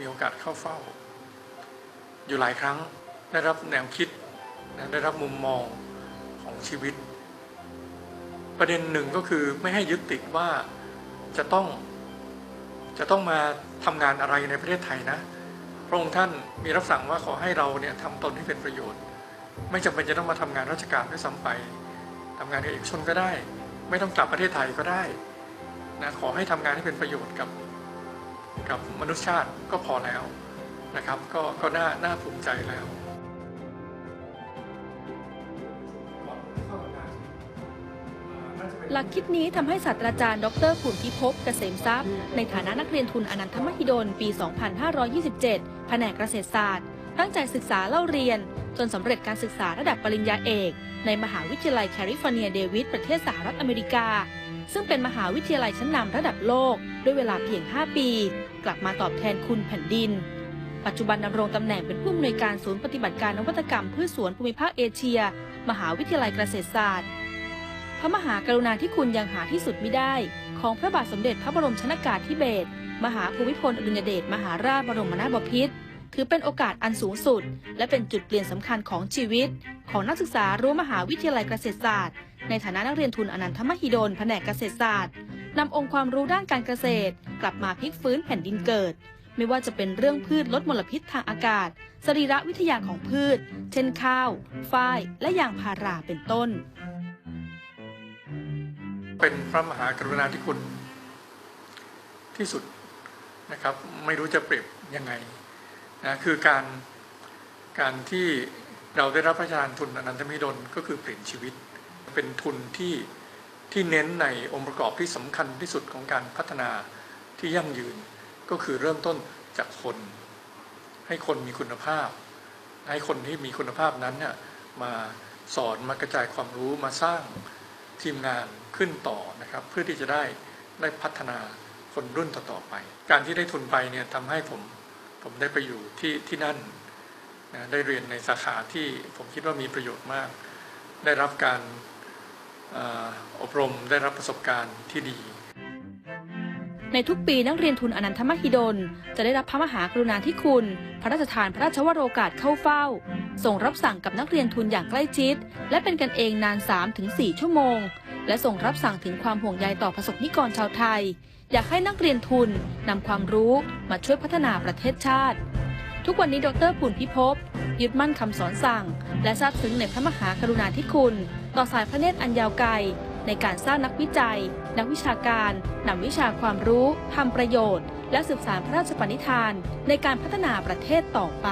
มีโอกาสเข้าเฝ้า อยู่หลายครั้งได้รับแนวคิดได้รับมุมมองของชีวิต ประเด็นหนึ่งก็คือไม่ให้ยึดติดว่าจะต้องจะต้องมาทำงานอะไรในประเทศไทยนะพระองค์ท่านมีรับสั่งว่าขอให้เราเนี่ยทำตนให้เป็นประโยชน์ ไม่จำเป็นจะต้องมาทำงานราชการด้วยซ้ำไปทำงานกับเอกชนก็ได้ ไม่ต้องกลับประเทศไทยก็ได้นะขอให้ทำงานให้เป็นประโยชน์กับ กับมนุษยชาติก็พอแล้วนะครับก็ก็น่าน่าภูมิใจแล้วหลักคิดนี้ทำให้ศาสตราจารย์ ดรผุนพิภพเกษมทรัพย์ ในฐานะนักเรียนทุนอนันทมหิดล ปี 2527 แผนกเกษตรศาสตร์ ตั้งใจศึกษาเล่าเรียน จนสำเร็จการศึกษาระดับปริญญาเอก ในมหาวิทยาลัยแคลิฟอร์เนียเดวิดประเทศสหรัฐอเมริกา ซึ่งเป็นมหาวิทยาลัยชั้นนำระดับโลก ด้วยเวลาเพียง 5 ปี ลับมาตอบแทนคุณแผ่นดิน ปัจจุบันดำรงตำแหน่งเป็นผู้อำนวยการศูนย์ปฏิบัติการนวัตกรรมพืชสวนภูมิภาคเอเชีย มหาวิทยาลัยเกษตรศาสตร์ พระมหากรุณาธิคุณยังหาที่สุดไมิได้ ของพระบาทสมเด็จพระบรมชนากาธิเบศรมหาภูมิพลอดุลยเดชมหาราชบรมนาถบพิตรถือเป็นโอกาสอันสูงสุด และเป็นจุดเปลี่ยนสำคัญของชีวิต ของนักศึกษารั้วมหาวิทยาลัยเกษตรศาสตร์ ในฐานะนักเรียนทุนอนันทมหิดลแผนกเกษตรศาสตร์ นำองค์ความรู้ด้านการเกษตร กลับมาพลิกฟื้นแผ่นดินเกิด ไม่ว่าจะเป็นเรื่องพืชลดมลพิษทางอากาศ สรีระวิทยาของพืช เช่นข้าว ฝ้าย และยางพาราเป็นต้น เป็นพระมหากรุณาธิคุณที่สุดนะครับ ไม่รู้จะเปรียบยังไงนะคือการการที่เราได้รับพระราชทานทุนอนันทมิดลก็คือเปลี่ยนชีวิต เป็นทุนที่ ที่เน้นในองค์ประกอบที่สำคัญที่สุดของการพัฒนาที่ยั่งยืน ก็คือเริ่มต้นจากคน ให้คนมีคุณภาพ ให้คนที่มีคุณภาพนั้นเนี่ยมาสอนมากระจายความรู้มาสร้างทีมงานขึ้นต่อนะครับ เพื่อที่จะได้ได้พัฒนาคนรุ่นต่อๆไป การที่ได้ทุนไปเนี่ยทำให้ผมผมได้ไปอยู่ที่ที่นั่นนะได้เรียนในสาขาที่ผมคิดว่ามีประโยชน์มาก ได้รับการ อบรมได้รับประสบการณ์ที่ดี ในทุกปีนักเรียนทุนอนันทมหิดล จะได้รับพระมหากรุณาธิคุณ พระราชทานพระราชวโรกาสเข้าเฝ้าส่งรับสั่งกับนักเรียนทุนอย่างใกล้ชิด และเป็นกันเองนาน 3-4 ชั่วโมง และส่งรับสั่งถึงความห่วงใยต่อประสบนิกรชาวไทย อยากให้นักเรียนทุนนำความรู้มาช่วยพัฒนาประเทศชาติ ทุกวันนี้ดรผุนพิภพยึดมั่นคำสอนสั่ง และซาบซึ้งในพระมหากรุณาธิคุณ ต่อสายพระเนตรอันยาวไกล ในการสร้างนักวิจัย นักวิชาการนำวิชาความรู้ทำประโยชน์ และสืบสานพระราชปณิธาน ในการพัฒนาประเทศต่อไป